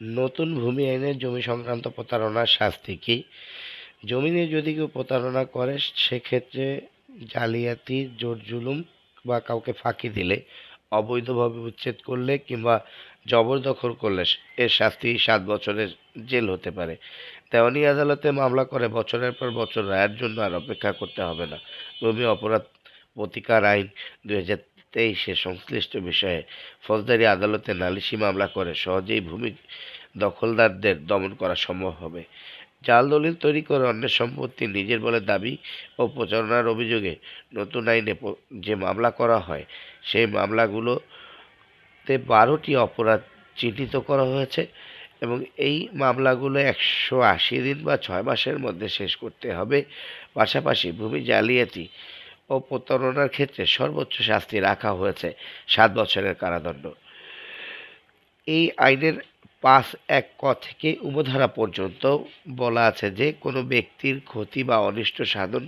নতুন ভূমি আইনে জমি সংক্রান্ত প্রতারণার শাস্তি কি? জমি নিয়ে যদি কেউ প্রতারণা করে, সেক্ষেত্রে জালিয়াতি, জোর জুলুম বা কাউকে ফাঁকি দিলে, অবৈধভাবে উচ্ছেদ করলে কিংবা জবরদখল করলে এর শাস্তি সাত বছরের জেল হতে পারে। তেমনি আদালতে মামলা করে বছরের পর বছর রায়ের জন্য আর অপেক্ষা করতে হবে না। ভূমি অপরাধ প্রতিকার আইন দু হাজার হাজার তেইশে সংশ্লিষ্ট বিষয়ে ফৌজদারি আদালতে নালিশি মামলা করে সহজেই ভূমি দখলদারদের দমন করা সম্ভব হবে। জাল দলিল তৈরি করে অন্যের সম্পত্তি নিজের বলে দাবি ও প্রচারণার অভিযোগে নতুন আইনে যে মামলা করা হয়, সেই মামলাগুলোতে বারোটি অপরাধ চিহ্নিত করা হয়েছে এবং এই মামলাগুলো একশো আশি দিন বা ছয় মাসের মধ্যে শেষ করতে হবে। পাশাপাশি ভূমি জালিয়াতি ও প্রতারণার ক্ষেত্রে সর্বোচ্চ শাস্তি রাখা হয়েছে সাত বছরের কারাদণ্ড। এই আইনের পাঁচ এক ক থেকে উপধারা পর্যন্ত বলা আছে যে, কোনো ব্যক্তির ক্ষতি বা অনিষ্ট সাধন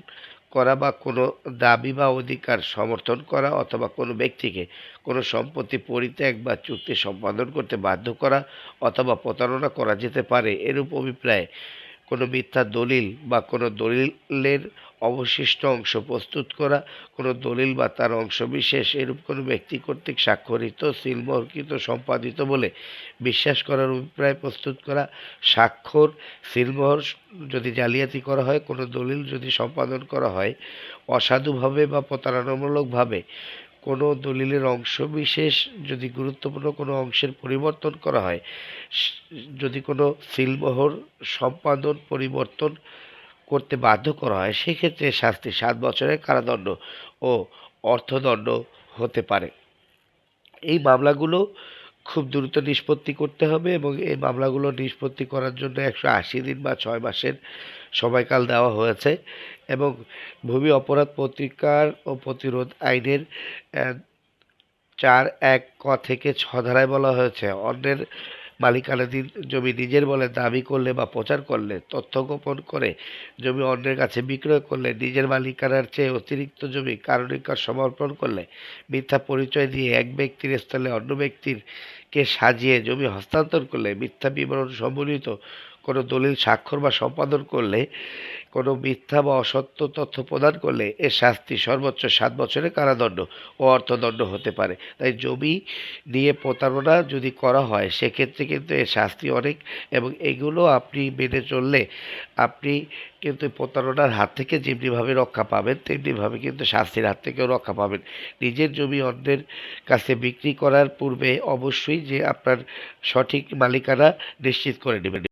করা বা কোনো দাবি বা অধিকার সমর্থন করা অথবা কোনো ব্যক্তিকে কোনো সম্পত্তি পরিত্যাগ বা চুক্তি সম্পাদন করতে বাধ্য করা অথবা প্রতারণা করা যেতে পারে, এরূপ অভিপ্রায়ে কোনো মিথ্যা দলিল বা কোনো দলিলের অবশিষ্ট অংশ প্রস্তুত করা, কোনো দলিল বা তার অংশবিশেষ এরূপ কোনো ব্যক্তি কর্তৃক স্বাক্ষরিত সিলমোহরকৃত সম্পাদিত বলে বিশ্বাস করার অভিপ্রায় প্রস্তুত করা, স্বাক্ষর সিলমোহর যদি জালিয়াতি করা হয়, কোনো দলিল যদি সম্পাদন করা হয়, অসাধুভাবে বা প্রতারণামূলকভাবে কোনো দলিলের অংশ বিশেষ যদি গুরুত্বপূর্ণ কোনো অংশের পরিবর্তন করা হয়, যদি কোনো সিলমোহর সম্পাদন পরিবর্তন করতে বাধ্য করা হয়, সেক্ষেত্রে শাস্তি সাত বছরের কারাদণ্ড ও অর্থদণ্ড হতে পারে। এই মামলাগুলো খুব দ্রুত নিষ্পত্তি করতে হবে এবং এই মামলাগুলো নিষ্পত্তি করার জন্য একশো আশি দিন বা ছয় মাসের সময়কাল দেওয়া হয়েছে এবং ভূমি অপরাধ প্রতিকার ও প্রতিরোধ আইনের চার এক ক থেকে ছ ধারায় বলা হয়েছে, অন্যের মালিকানাধীন জমি নিজের বলে দাবি করলে বা প্রচার করলে, তথ্য গোপন করে জমি অন্যের কাছে বিক্রয় করলে, নিজের মালিকানার চেয়ে অতিরিক্ত জমি কারণিকার সমর্পণ করলে, মিথ্যা পরিচয় দিয়ে এক ব্যক্তির স্থলে অন্য ব্যক্তির কে সাজিয়ে জমি হস্তান্তর করলে, মিথ্যা বিবরণ সম্বলিত কোনো দলিল স্বাক্ষর বা সম্পাদন করলে, কোনো মিথ্যা বা অসত্য তথ্য প্রদান করলে এর শাস্তি সর্বোচ্চ সাত বছরের কারাদণ্ড ও অর্থদণ্ড হতে পারে। তাই জমি নিয়ে প্রতারণা যদি করা হয়, সেক্ষেত্রে কিন্তু এর শাস্তি অনেক এবং এগুলো আপনি মেনে চললে আপনি কিন্তু প্রতারণার হাত থেকে যেমনিভাবে রক্ষা পাবেন, তেমনিভাবে কিন্তু শাস্তির হাত থেকেও রক্ষা পাবেন। নিজের জমি অন্যের কাছে বিক্রি করার পূর্বে অবশ্যই যে আপনার সঠিক মালিকানা নিশ্চিত করে নেবেন।